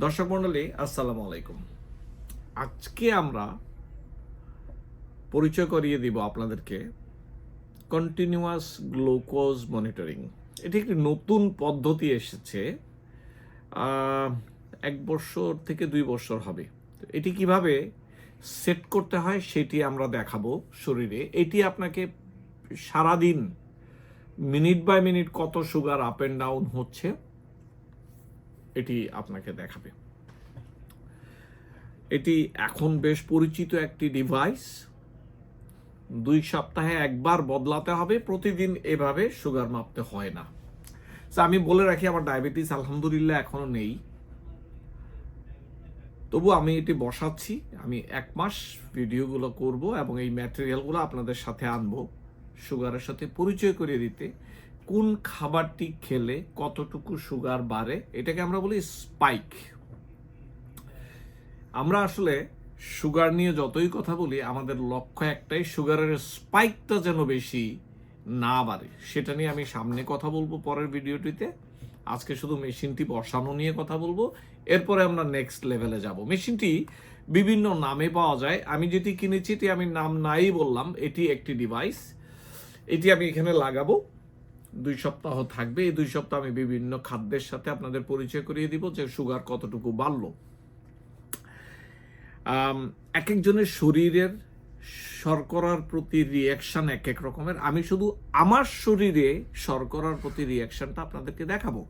দর্শক মণ্ডলী, আসসালামু আলাইকুম। আজকে আমরা পরিচয় করিয়ে দিব আপনাদেরকে কন্টিনিউয়াস গ্লুকোজ মনিটরিং এটি একটি নতুন পদ্ধতি এসেছে এক বছর থেকে দুই বছর হবে। এটি কীভাবে সেট করতে হয় সেটি আমরা দেখাবো শরীরে। এটি আপনাকে সারাদিন মিনিট বাই মিনিট কত সুগার আপ অ্যান্ড ডাউন হচ্ছে এটি আপনাকে দেখাবে। এটি এখন বেশ পরিচিত একটি ডিভাইস দুই সপ্তাহে একবার বদলাতে হবে, প্রতিদিন এভাবে সুগার মাপতে হয় না। আমি বলে রাখি, আমার ডায়াবেটিস আলহামদুলিল্লাহ এখনও নেই। তবু আমি এটি বসাচ্ছি, আমি এক মাস ভিডিওগুলো করব এবং এই ম্যাটেরিয়ালগুলো আপনাদের সাথে আনব সুগারের সাথে পরিচয় করিয়ে দিতে। কোন খাবারটি খেলে কতটুকু সুগার বাড়ে? এটাকে আমরা বলি স্পাইক আমরা আসলে সুগার নিয়ে যতই কথা বলি, আমাদের লক্ষ্য একটাই, সুগারের স্পাইকটা যেন বেশি না বাড়ে। সেটা নিয়ে আমি সামনে কথা বলব পরের ভিডিওটিতে। আজকে শুধু মেশিনটি বসানো নিয়ে কথা বলব। এরপরে আমরা নেক্সট লেভেলে যাব। মেশিনটি বিভিন্ন নামে পাওয়া যায়। আমি যেটি কিনেছি, এটি আমি নাম নাই বললাম, এটি একটি ডিভাইস এটি আমি এখানে লাগাবো। দুই সপ্তাহ থাকবে। এই দুই সপ্তাহ আমি বিভিন্ন খাদ্যের সাথে আপনাদের পরিচয় করিয়ে দিব যে সুগার কতটুকু বাড়লো। এক একজনের শরীরের শর্করার প্রতি রিয়াকশন এক এক রকমের। আমি শুধু আমার শরীরে শর্করার প্রতি রিয়াকশনটা আপনাদেরকে দেখাবো।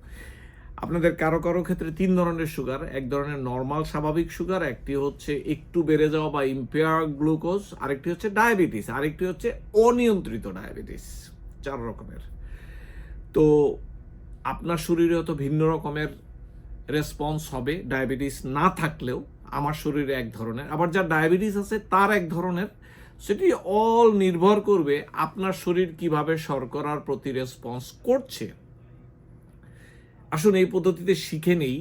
আপনাদের কারও কারও ক্ষেত্রে তিন ধরনের সুগার, এক ধরনের নর্মাল স্বাভাবিক সুগার, একটি হচ্ছে একটু বেড়ে যাওয়া বা ইম্পেয়ার গ্লুকোজ আরেকটি হচ্ছে ডায়াবেটিস আরেকটি হচ্ছে অনিয়ন্ত্রিত ডায়াবেটিস চার রকমের। তো আপনার শরীরে হয়তো ভিন্ন রকমের রেসপন্স হবে ডায়াবেটিস না থাকলেও আমার শরীরে এক ধরনের। আবার যার ডায়াবেটিস আছে, তার এক ধরনের। সেটি অল নির্ভর করবে আপনার শরীর কীভাবে শর্করার প্রতি রেসপন্স করছে। আসুন এই পদ্ধতিতে শিখে নেই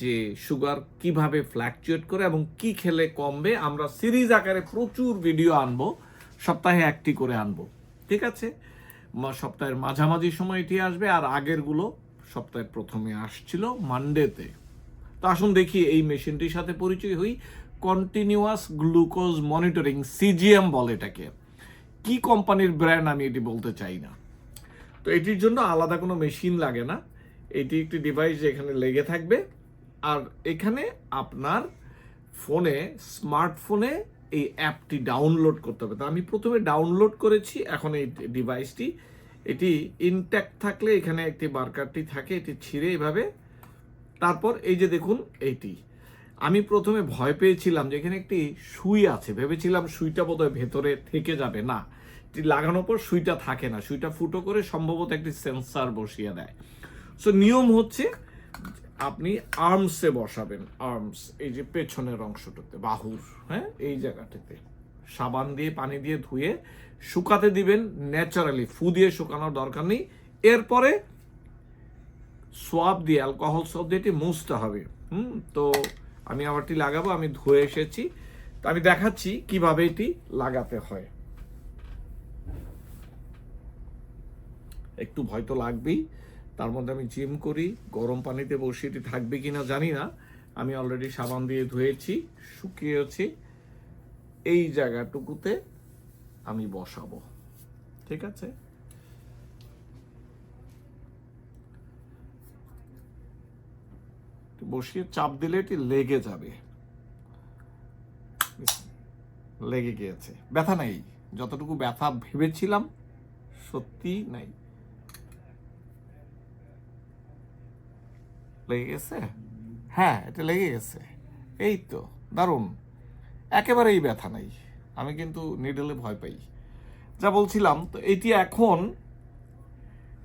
যে সুগার কীভাবে ফ্ল্যাকচুয়েট করে এবং কি খেলে কমবে। আমরা সিরিজ আকারে প্রচুর ভিডিও আনব, সপ্তাহে একটি করে আনব। ঠিক আছে? সপ্তাহের মাঝামাঝি সময় এটি আসবে আর আগেরগুলো সপ্তাহের প্রথমে আসছিল মানডেতে তো আসুন দেখি এই মেশিনটির সাথে পরিচয় হই। কন্টিনিউয়াস গ্লুকোজ মনিটরিং সিজিএম বলে এটাকে। কি কোম্পানির ব্র্যান্ড আমি এটি বলতে চাই না। তো এটির জন্য আলাদা কোনো মেশিন লাগে না। এটি একটি ডিভাইস এখানে লেগে থাকবে। আর এখানে আপনার ফোনে স্মার্টফোনে এই অ্যাপটি ডাউনলোড করতে হবে। তো আমি প্রথমে ডাউনলোড করেছি, এখন এই ডিভাইসটি এটি ইনট্যাক্ট থাকলে, এখানে একটি মার্কারটি থাকে, এটি ছিঁড়ে এভাবে। তারপর এই যে দেখুন, এইটি। আমি প্রথমে ভয় পেয়েছিলাম যে এখানে একটি সুই আছে, ভেবেছিলাম সুইটা বোধহয় ভেতরে থেকে যাবে। না, এটি লাগানোর পর সুইটা থাকে না, সুইটা ফুটো করে সম্ভবত একটি সেন্সার বসিয়ে দেয়। সো নিয়ম হচ্ছে আপনি আর্মসে বসাবেন আর্মস এই যে পেছনের অংশটাতে, বাহুর হ্যাঁ এই জায়গাটাতে। সাবান দিয়ে, পানি দিয়ে ধুয়ে শুকাতে দিবেন ন্যাচারালি ফু দিয়ে শুকানোর দরকার নেই। এরপরে সোয়াব দিয়ে অ্যালকোহল সোয়াব দিয়ে এটি মুছতে হবে। হুম, তো আমি আমারটি লাগাবো, আমি ধুয়ে এসেছি। তো আমি দেখাচ্ছি কীভাবে এটি লাগাতে হয়। একটু ভয় তো লাগবেই। তার মধ্যে আমি জিম করি, গরম পানিতে বসে, এটি থাকবে কিনা জানি না। আমি অলরেডি সাবান দিয়ে ধুয়েছি, শুকিয়েছি। এই জায়গাটুকুতে আমি বসাবো। ঠিক আছে? বসিয়ে চাপ দিলে এটি লেগে যাবে। লেগে গিয়েছে। ব্যথা নাই। যতটুকু ব্যথা ভেবেছিলাম সত্যি নাই। লেগে গেছে? হ্যাঁ এটা লেগে গেছে। এই তো, দারুণ। একেবারেই ব্যথা নাই। আমি কিন্তু নিডলে ভয় পাই। যা বলছিলাম, তো এটি এখন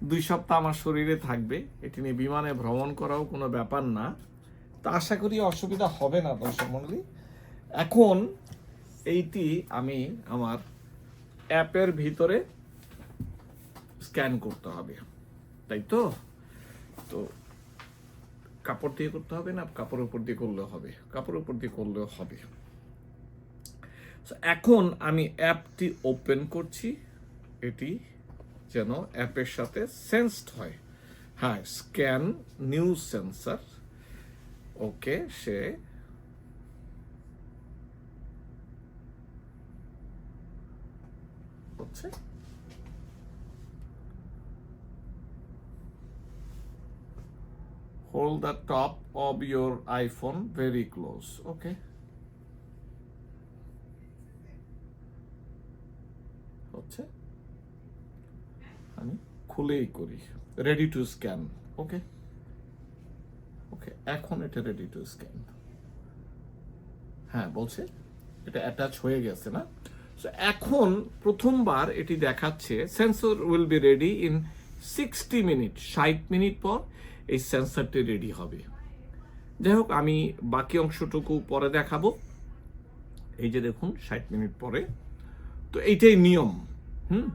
দুই সপ্তাহ আমার শরীরে থাকবে। এটি নিয়ে বিমানে ভ্রমণ করাও কোনো ব্যাপার না। তা আশা করি অসুবিধা হবে না, দর্শক মন্ডলী। এখন এইটি আমি আমার অ্যাপের ভিতরে স্ক্যান করতে হবে। তাই তো? তো কাপড় দিয়ে করতে হবে না, কাপড়ের উপর দিয়ে করলেও হবে, কাপড়ের উপর দিয়ে করলেও হবে। এখন আমি অ্যাপটি ওপেন করছি, এটি যেন অ্যাপের সাথে সেন্সড হয়। হ্যাঁ স্ক্যান নিউ সেন্সার ওকে, সে হচ্ছে hold the top of your iphone very close okay হচ্ছে? আমি খুলেই করি ready to scan okay okay এখন এটা রেডি টু স্ক্যান হ্যাঁ বলছে? এটা অ্যাটাচ হয়ে গেছে না? সো এখন প্রথমবার এটি দেখাচ্ছে sensor will be ready in sixty minute ষাট মিনিট পর। এই সেন্সারটি রেডি হবে। যাই হোক, আমি বাকি অংশটুকু পরে দেখাবো। এই যে দেখুন, ষাট মিনিট পরে। তো এইটাই নিয়ম, হুম?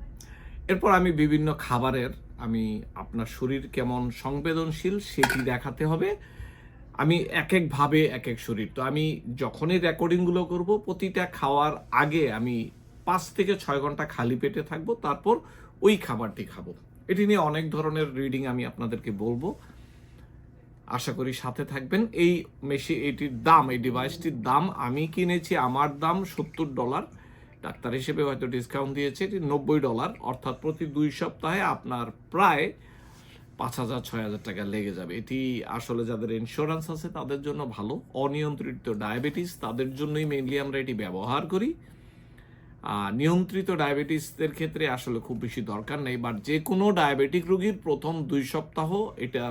এরপর আমি বিভিন্ন খাবারের, আমি আপনার শরীর কেমন সংবেদনশীল সেটি দেখাতে হবে। আমি এক একভাবে এক এক শরীর। তো আমি যখনই রেকর্ডিংগুলো করব, প্রতিটা খাওয়ার আগে আমি পাঁচ থেকে ছয় ঘণ্টা খালি পেটে থাকব, তারপর ওই খাবারটি খাব। এটি নিয়ে অনেক ধরনের রিডিং আমি আপনাদেরকে বলব। আশা করি সাথে থাকবেন। এই মেশি, এটির দাম, এই ডিভাইসটির দাম আমি কিনেছি, আমার দাম সত্তর ডলার ডাক্তার হিসেবে হয়তো ডিসকাউন্ট দিয়েছে, এটি নব্বই ডলার অর্থাৎ প্রতি দুই সপ্তাহে আপনার প্রায় পাঁচ হাজার, ছয় হাজার টাকা লেগে যাবে। এটি আসলে যাদের ইন্স্যুরেন্স আছে, তাদের জন্য ভালো। অনিয়ন্ত্রিত ডায়াবেটিস তাদের জন্যই মেইনলি আমরা এটি ব্যবহার করি। নিয়ন্ত্রিত ডায়াবেটিসদের ক্ষেত্রে আসলে খুব বেশি দরকার নেই বাট যে কোনো ডায়াবেটিক রোগীর প্রথম দুই সপ্তাহ এটা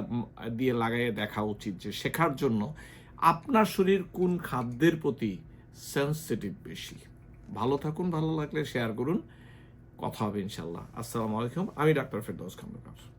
দিয়ে লাগাইয়ে দেখা উচিত যে শেখার জন্য আপনার শরীর কোন খাদ্যের প্রতি সেন্সিটিভ বেশি। ভালো থাকুন, ভালো লাগলে শেয়ার করুন। কথা হবে ইনশাল্লাহ আসসালামু আলাইকুম। আমি ডাক্তার ফেরদৌস খান্দকার